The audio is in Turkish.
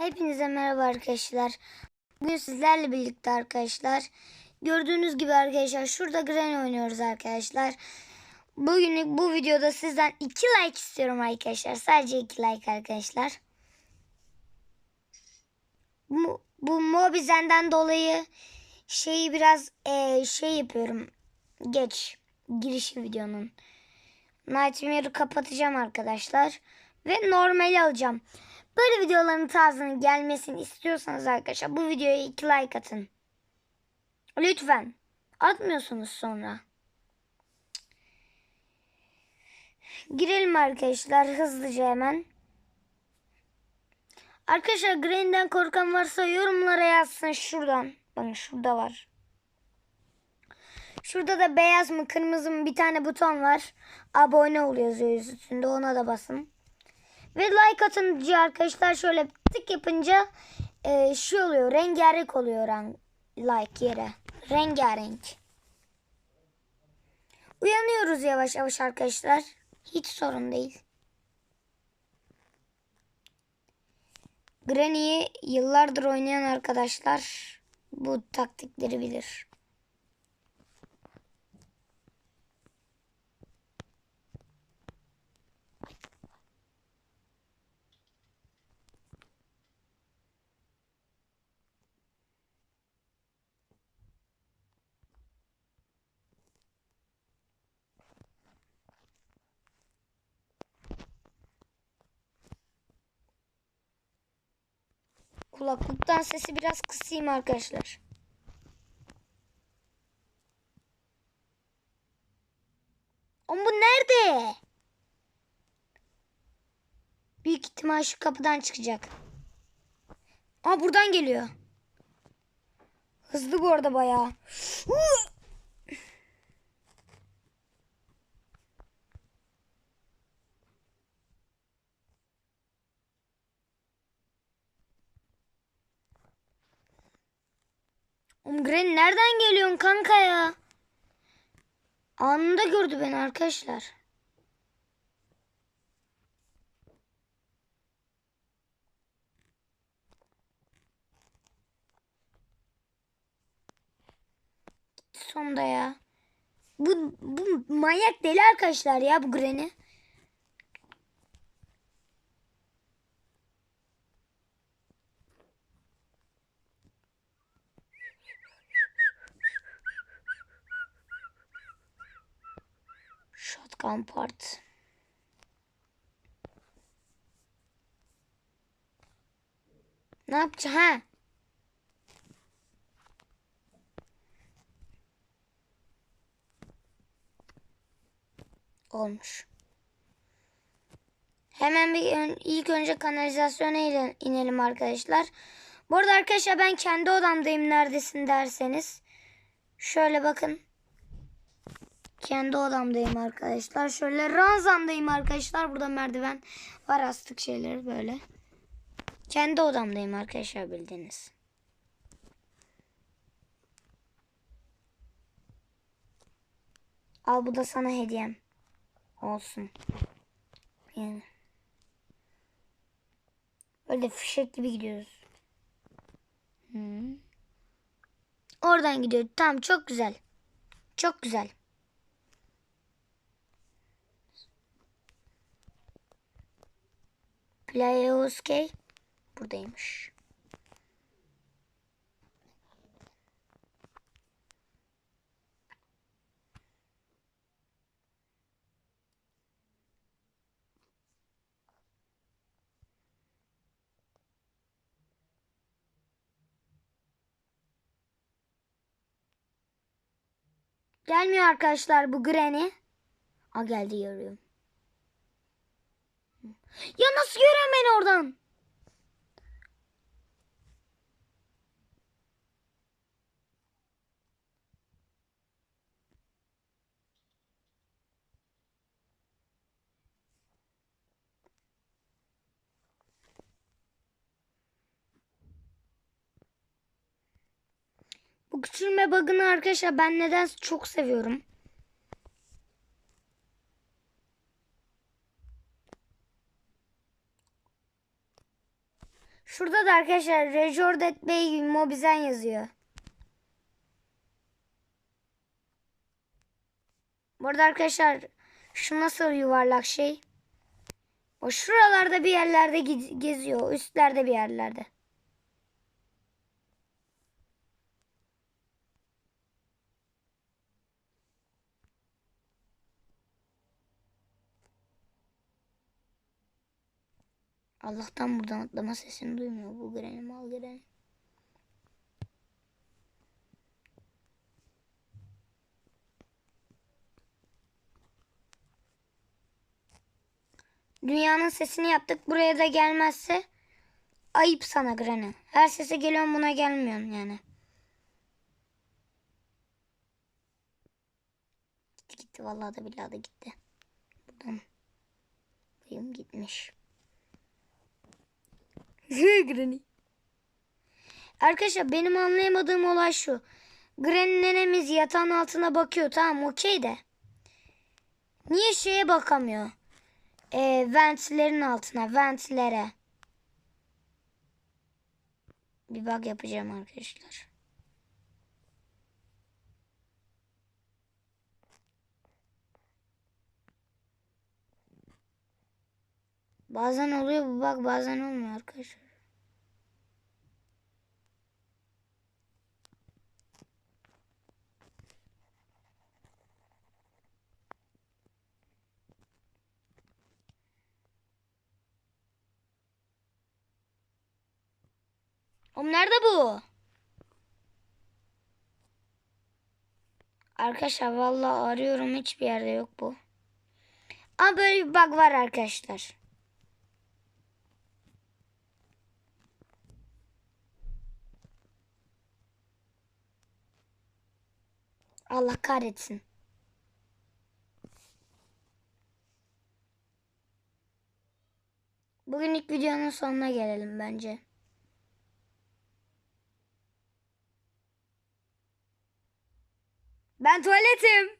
Hepinize merhaba arkadaşlar. Bugün sizlerle birlikte arkadaşlar. Gördüğünüz gibi arkadaşlar şurada Granny oynuyoruz arkadaşlar. Bugünlük bu videoda sizden 2 like istiyorum arkadaşlar. Sadece 2 like arkadaşlar. Bu, bu Mobizen'den dolayı şeyi biraz eee, şey yapıyorum. Geç girişi videonun. Nightmare'ı kapatacağım arkadaşlar. Ve normali alacağım. Böyle videoların tarzının gelmesini istiyorsanız arkadaşlar bu videoya 2 like atın. Lütfen. Atmıyorsunuz sonra. Girelim arkadaşlar hızlıca hemen. Arkadaşlar Green'den korkan varsa yorumlara yazsın şuradan. Bakın şurada var. Şurada da beyaz mı kırmızı mı bir tane buton var. Abone ol yazıyor üstünde ona da basın. Ve like atınca arkadaşlar şöyle tık yapınca e, şey oluyor rengarenk oluyor like yere. Rengarenk. Uyanıyoruz yavaş yavaş arkadaşlar. Hiç sorun değil. Granny'yi yıllardır oynayan arkadaşlar bu taktikleri bilir. Kulaklıktan sesi biraz kısayım arkadaşlar. Ama bu nerede? Büyük ihtimal şu kapıdan çıkacak. Aa buradan geliyor. Hızlı bu arada bayağı. Granny nereden geliyorsun kanka ya? Anında gördü beni arkadaşlar. Sonunda ya. Bu, bu manyak deli arkadaşlar ya bu Granny. Shotgun part. Ne yapacağım? Ha. Olmuş. Hemen bir ön- ilk önce kanalizasyona inelim arkadaşlar. Bu arada arkadaşlar ben kendi odamdayım neredesin derseniz. Şöyle bakın. Kendi odamdayım arkadaşlar. Şöyle ranzamdayım arkadaşlar. Burada merdiven var astık şeyleri böyle. Kendi odamdayım arkadaşlar bildiğiniz. Al bu da sana hediyem. Olsun. Yani. Öyle fişek gibi gidiyoruz. Hı. Oradan gidiyor. Tamam çok güzel. Çok güzel. Playhouse buradaymış. Gelmiyor arkadaşlar bu Granny. A geldi yarıyorum. Ya nasıl görüyorum beni oradan? Bu küçülme bug'ını arkadaşlar ben neden çok seviyorum. Şurada da arkadaşlar Rejordet Bey Mobizen yazıyor. Bu arada arkadaşlar şu nasıl yuvarlak şey? O şuralarda bir yerlerde geziyor. Üstlerde bir yerlerde. Allah'tan buradan atlama sesini duymuyor bu Granny mal Granny. Dünyanın sesini yaptık. Buraya da gelmezse ayıp sana Granny. Her sese geliyorsun buna gelmiyorsun yani. Gitti gitti vallahi da billahi da gitti. Buradan bayım gitmiş. Granny. Arkadaşlar benim anlayamadığım olay şu. Granny nenemiz yatağın altına bakıyor tamam okey de. Niye şeye bakamıyor? Ee, ventlerin altına ventlere. Bir bak yapacağım arkadaşlar. Bazen oluyor bu bak bazen olmuyor arkadaşlar. Oğlum nerede bu? Arkadaşlar vallahi arıyorum hiçbir yerde yok bu. Ama böyle bir bug var arkadaşlar. Allah kahretsin. Bugünlük videonun sonuna gelelim bence. Ben tuvaletim.